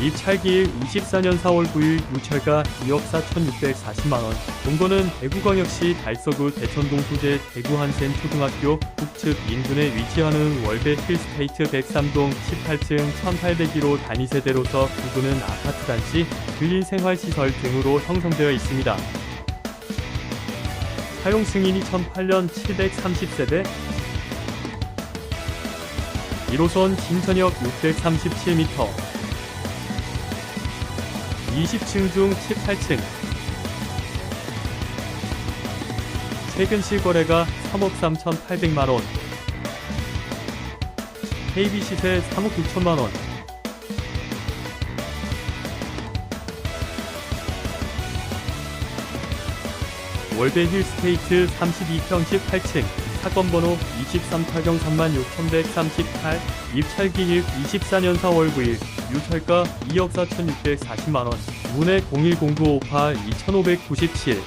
입찰기일 24년 4월 9일 유찰가 2억 4,640만원. 동거는 대구광역시 달서구 대천동 소재 대구 한센 초등학교 북측 인근에 위치하는 월배 힐스테이트 103동 18층 1801호 단위세대로서 부부는 아파트 단지, 근린 생활시설 등으로 형성되어 있습니다. 사용 승인이 2008년 730세대 1호선 진천역 637m 20층 중 18층. 최근 실거래가 3억 3,800만원. KB 시세 3억 6천만원. 월배 힐스테이트 32평 18층 사건 번호 23타경 36,138 입찰기일 24년 4월 9일 유찰가 2억 4,640만원 문의 010958 2597